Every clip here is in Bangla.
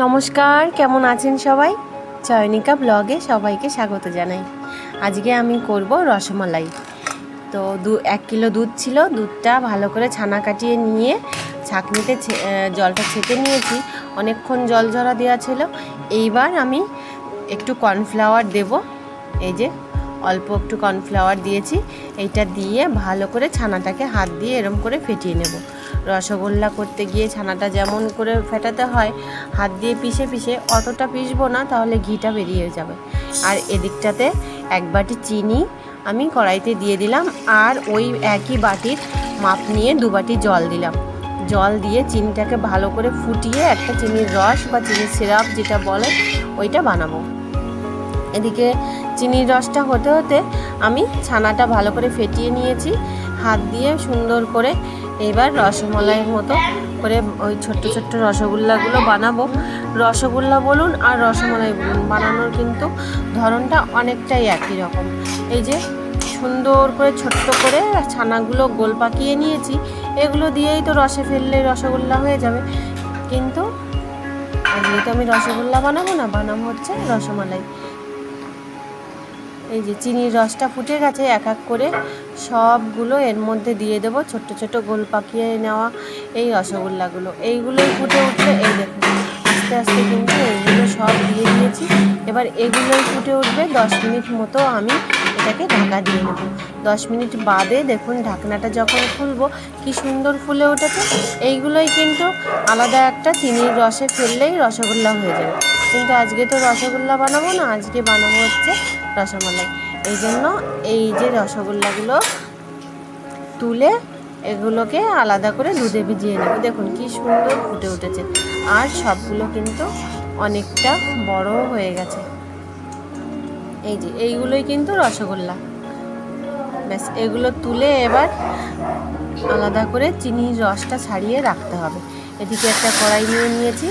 নমস্কার, কেমন আছেন সবাই? চয়নিকা ব্লগে সবাইকে স্বাগত জানাই। আজকে আমি করব রসমালাই। তো দু, এক কিলো দুধ ছিল, দুধটা ভালো করে ছানা কাটিয়ে নিয়ে ছাঁকনিতে জলটা ছেঁকে নিয়েছি। অনেকক্ষণ জল ঝরা দেওয়া ছিল। এইবার আমি একটু কর্নফ্লাওয়ার দেব। এই যে, অল্প একটু কর্নফ্লাওয়ার দিয়েছি। এইটা দিয়ে ভালো করে ছানাটাকে হাত দিয়ে এরম করে ফেটিয়ে নেব। রসগোল্লা করতে গিয়ে ছানাটা যেমন করে ফেটাতে হয়, হাত দিয়ে পিষে পিষে অতটা পিষবো না, তাহলে ঘিটা বেরিয়ে যাবে। আর এদিকটাতে এক বাটি চিনি আমি কড়াইতে দিয়ে দিলাম, আর ওই একই বাটির মাপ নিয়ে দু বাটি জল দিলাম। জল দিয়ে চিনিটাকে ভালো করে ফুটিয়ে একটা চিনির রস বা চিনির সিরাপ যেটা বলে, ওইটা বানাবো। এদিকে চিনির রসটা হতে হতে আমি ছানাটা ভালো করে ফেটিয়ে নিয়েছি, হাত দিয়ে সুন্দর করে এবার রসমালাইয়ের মতো করে ওই ছোট্ট ছোট্ট রসগোল্লাগুলো বানাবো। রসগোল্লা বলুন আর রসমলাই বলুন, বানানোর কিন্তু ধরনটা অনেকটাই একই রকম। এই যে সুন্দর করে ছোট্ট করে ছানাগুলো গোল পাকিয়ে নিয়েছি, এগুলো দিয়েই তো রসে ফেললে রসগোল্লা হয়ে যাবে। কিন্তু আজকে তো আমি রসগোল্লা বানাবো না, বানাবো হচ্ছে রসমালাই। এই যে চিনির রসটা ফুটে গেছে, এক এক করে সবগুলো এর মধ্যে দিয়ে দেবো। ছোট্ট ছোট গোল পাকিয়ে নেওয়া এই রসগোল্লাগুলো। এইগুলোই ফুটে উঠবে এই দেখুন, আস্তে আস্তে কিন্তু এইগুলো সব দিয়ে দিয়েছি। এবার এগুলোই ফুটে উঠবে। দশ মিনিট মতো আমি এটাকে ঢাকা দিয়ে নেব। দশ মিনিট বাদে দেখুন ঢাকনাটা যখন খুলবো, কি সুন্দর ফুলে উঠেছে। এইগুলোই কিন্তু আলাদা একটা চিনির রসে ফেললেই রসগোল্লা হয়ে যাবে। কিন্তু আজকে তো রসগোল্লা বানাবো না, আজকে বানাবো হচ্ছে রসমালাই। এই জন্য এই যে রসগোল্লাগুলো তুলে এগুলোকে আলাদা করে দুধে ভিজিয়ে নেব। দেখুন কি সুন্দর ফুটে উঠেছে। আর সবগুলো কিন্তু অনেকটা বড় হয়ে গেছে। এই যে, এইগুলোই কিন্তু রসগোল্লা। ব্যাস, এগুলো তুলে এবার আলাদা করে চিনির রসটা ছাড়িয়ে রাখতে হবে। এদিকে একটা কড়াই নিয়ে নিয়েছি,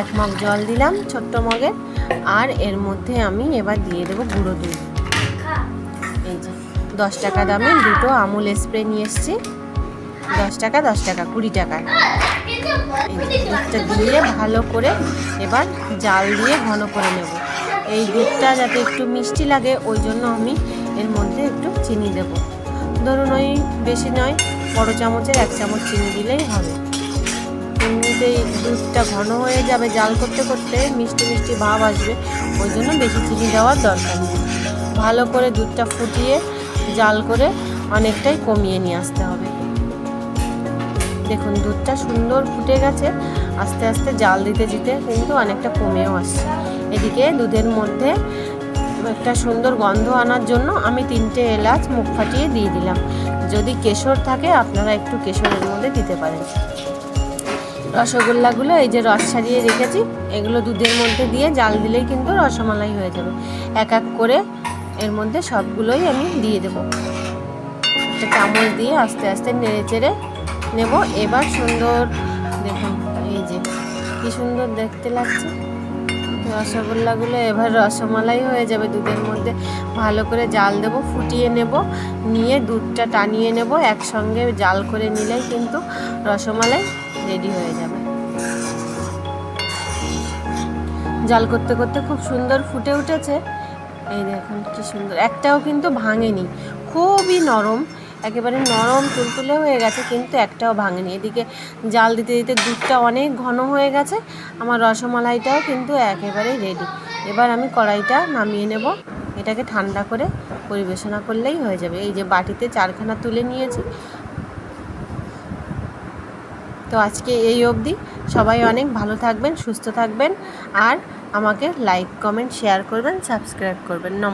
এক মগ জল দিলাম ছোট্ট মগের আর এর মধ্যে আমি এবার দিয়ে দেবো গুঁড়ো দুধ। এই যে, দশ টাকা দামে দুটো আমুল স্প্রে নিয়ে এসেছি। দশ টাকা দশ টাকা, কুড়ি টাকা। দুধটা দিয়ে ভালো করে এবার জাল দিয়ে ঘন করে নেব। এই দুধটা যাতে একটু মিষ্টি লাগে, ওই জন্য আমি এর মধ্যে একটু চিনি দেব। ধরুন ওই বেশি নয়, বড় চামচের এক চামচ চিনি দিলেই হবে। এমনিতেই দুধটা ঘন হয়ে যাবে জাল করতে করতে, মিষ্টি মিষ্টি ভাব আসবে, ওই জন্য বেশি চিনি দেওয়ার দরকার নেই। ভালো করে দুধটা ফুটিয়ে জাল করে অনেকটাই কমিয়ে নিয়ে আসতে হবে। দেখুন দুধটা সুন্দর ফুটে গেছে, আস্তে আস্তে জাল দিতে দিতে কিন্তু অনেকটা কমেও আসছে। এদিকে দুধের মধ্যে একটা সুন্দর গন্ধ আনার জন্য আমি তিনটে এলাচ মুখ ফাটিয়ে দিয়ে দিলাম। যদি কেশর থাকে, আপনারা একটু কেশরের মধ্যে দিতে পারেন। রসগোল্লাগুলো এই যে রস ছাড়িয়ে রেখেছি, এগুলো দুধের মধ্যে দিয়ে জাল দিলেই কিন্তু রসমালাই হয়ে যাবে। এক এক করে এর মধ্যে সবগুলোই আমি দিয়ে দেবো। একটা চামচ দিয়ে আস্তে আস্তে নেড়ে চেড়ে নেব। এবার সুন্দর দেখুন, এই যে কি সুন্দর দেখতে লাগছে। রসগোল্লাগুলো এবার রসমালাই হয়ে যাবে দুধের মধ্যে। ভালো করে জাল দেবো, ফুটিয়ে নেব, নিয়ে দুধটা টানিয়ে নেব, একসঙ্গে জাল করে নিলেই কিন্তু রসমালাই রেডি হয়ে যাবে। জাল করতে করতে খুব সুন্দর ফুটে উঠেছে। এই দেখুন কি সুন্দর। একটাও কিন্তু ভাঙেনি। খুবই নরম। একেবারে নরম তুলতুলে হয়ে গেছে, কিন্তু একটাও ভাঙেনি। এদিকে জাল দিতে দিতে দুধটা অনেক ঘন হয়ে গেছে, আমার রসমালাইটাও কিন্তু একেবারে রেডি এবার আমি কড়াইটা নামিয়ে নেব। এটাকে ঠান্ডা করে পরিবেশনা করলেই হয়ে যাবে। এই যে বাটিতে চারখানা তুলে নিয়েছি। তো আজকে এই অবধি। সবাই অনেক ভালো থাকবেন, সুস্থ থাকবেন, আর আমাকে লাইক কমেন্ট শেয়ার করবেন সাবস্ক্রাইব করবেন। নমস্কার।